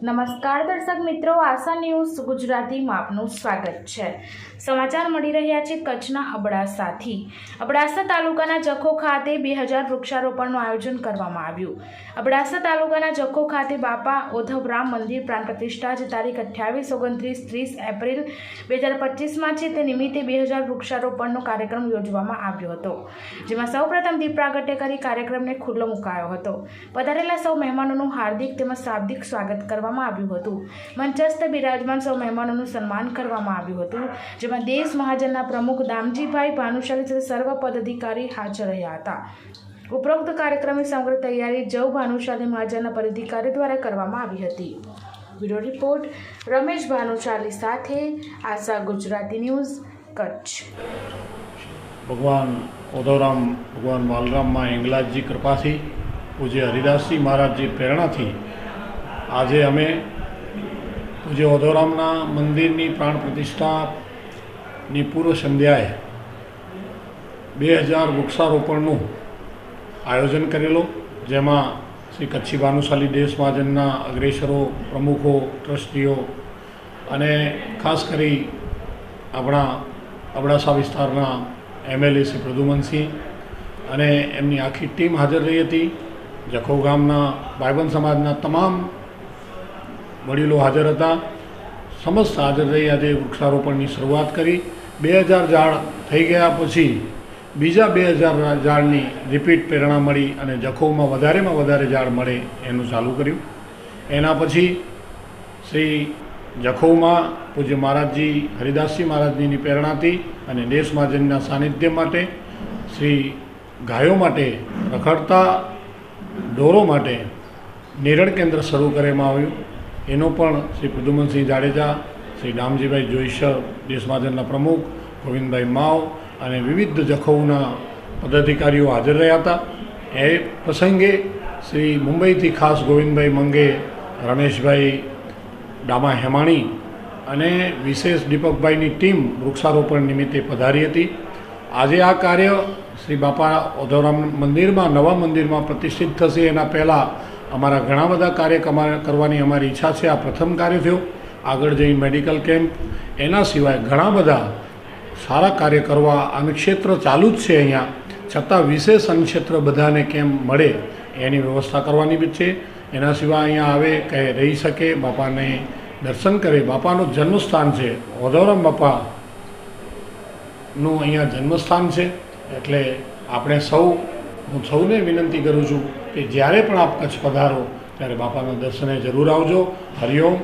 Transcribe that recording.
નમસ્કાર દર્શક મિત્રો, આશા ન્યૂઝ ગુજરાતીમાં આપનું સ્વાગત છે. સમાચાર મળી રહ્યા છે કચ્છના અબડાસાથી. અબડાસા તાલુકાના જખો ખાતે બે હજાર વૃક્ષારોપણનું આયોજન કરવામાં આવ્યું. અબડાસા તાલુકાના જખો ખાતે બાપા ઓધવરામ મંદિર પ્રાણ પ્રતિષ્ઠા જે તારીખ અઠ્યાવીસ ઓગણત્રીસ ત્રીસ એપ્રિલ બે હજાર પચીસમાં છે. તે નિમિત્તે બે હજાર વૃક્ષારોપણનો કાર્યક્રમ યોજવામાં આવ્યો હતો, જેમાં સૌપ્રથમ દીપ પ્રાગટ્ય કરી કાર્યક્રમને ખુલ્લો મુકાયો હતો. પધારેલા સૌ મહેમાનોનું હાર્દિક તેમજ શાબ્દિક સ્વાગત કરવામાં આવ્યું હતું. મંચસ્થ બિરાજમાન સૌ મહેમાનોનું સન્માન કરવામાં આવ્યું હતું, જેમાં દેશ મહાજનના પ્રમુખ દામજીભાઈ ભાનુશાલી સાથે સર્વ પદાધિકારી હાજર રહ્યા હતા. ઉપરોક્ત કાર્યક્રમની સમગ્ર તૈયારી જવ ભાનુશાલી મહાજનના પદાધિકારી દ્વારા કરવામાં આવી હતી. બ્યુરો રિપોર્ટ, રમેશ ભાનુશાલી સાથે, આશા ગુજરાતી ન્યૂઝ, કચ્છ. ભગવાન ઓધવરામ ભગવાન બાલરામમાં એંગલાજી કૃપાથી, પૂજ્ય હરિદાસજી મહારાજજી પ્રેરણાથી આજે અમે પૂજ્ય ઓધોરામના મંદિરની પ્રાણ પ્રતિષ્ઠાની પૂર્વ સંધ્યાએ બે હજાર વૃક્ષારોપણનું આયોજન કરેલું, જેમાં શ્રી કચ્છી ભાનુશાલી દેશ મહાજનના અગ્રેસરો, પ્રમુખો, ટ્રસ્ટીઓ અને ખાસ કરી આપણા અબડાસા વિસ્તારના એમએલએ શ્રી પ્રદુમનસિંહ અને એમની આખી ટીમ હાજર રહી હતી. જખો ગામના ભાઈબંધ સમાજના તમામ વડીલો હાજર હતા. સમસ્ત હાજર રહી આજે વૃક્ષારોપણની શરૂઆત કરી. બે હજાર ઝાડ થઈ ગયા પછી બીજા બે હજાર ઝાડની રિપીટ પ્રેરણા મળી અને જખોમાં વધારેમાં વધારે ઝાડ મળે એનું ચાલુ કર્યું. એના પછી શ્રી જખૌમાં પૂજ્ય મહારાજજી હરિદાસજી મહારાજજીની પ્રેરણાથી અને દેશ મહાજનના સાનિધ્ય માટે, શ્રી ગાયો માટે, રખડતા ઢોરો માટે નિરણ કેન્દ્ર શરૂ કરવામાં આવ્યું. એનો પણ શ્રી પ્રદ્યુમનસિંહ જાડેજા, શ્રી રામજીભાઈ જોઈશર દેશ પ્રમુખ, ગોવિંદભાઈ માવ અને વિવિધ જખૌના પદાધિકારીઓ હાજર રહ્યા હતા. એ પ્રસંગે શ્રી મુંબઈથી ખાસ ગોવિંદભાઈ મંગે, રમેશભાઈ ડામા હેમાણી અને વિશેષ દીપકભાઈની ટીમ વૃક્ષારોપણ નિમિત્તે પધારી હતી. આજે આ કાર્ય શ્રી બાપા ઓધોરામ મંદિરમાં, નવા મંદિરમાં પ્રતિષ્ઠિત થશે. એના પહેલાં અમારા ઘણા બધા કાર્ય કરવાની અમારી ઈચ્છા છે. આ પ્રથમ કાર્ય થયું. આગળ જઈ મેડિકલ કેમ્પ. એના સિવાય ઘણા બધા સારા કાર્ય કરવા આનું ક્ષેત્ર ચાલુ જ છે અહીંયા. છતાં વિશેષ અનક્ષેત્ર બધાને કેમ મળે એની વ્યવસ્થા કરવાની બી છે. એના સિવાય અહીંયા આવે કે રહી શકે, બાપાને દર્શન કરે. બાપાનું જન્મસ્થાન છે. ઓધવરામ બાપાનું અહીંયા જન્મસ્થાન છે. એટલે આપણે સૌ હું સૌને વિનંતી કરું છું કે જ્યારે પણ આપ કચ્છ પધારો, ત્યારે બાપાના દર્શને જરૂર આવજો. હરિઓમ